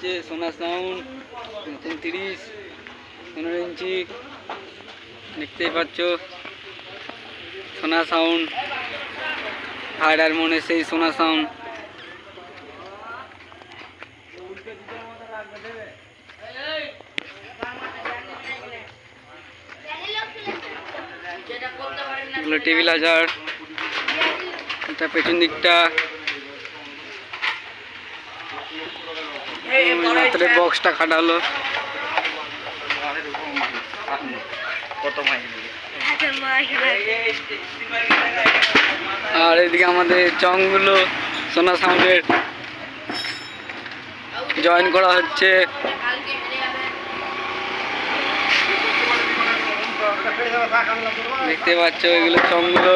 হচ্ছে সোনা সাউন্ড নতুন তিরিশ, পনেরো ইঞ্চি, দেখতেই পাচ্ছ। সোনা সাউন্ড হায়ডার মনে সেই সোনা সাউন্ড এগুলো টেবিল হাজার এটা পেছন দিকটা। রাত্রে বক্সটা খাটালো। আর এদিকে আমাদের চংগুলো সোনা সাউন্ডের জয়েন করা হচ্ছে। দেখতে পাচ্ছ এগুলো চংগুলো।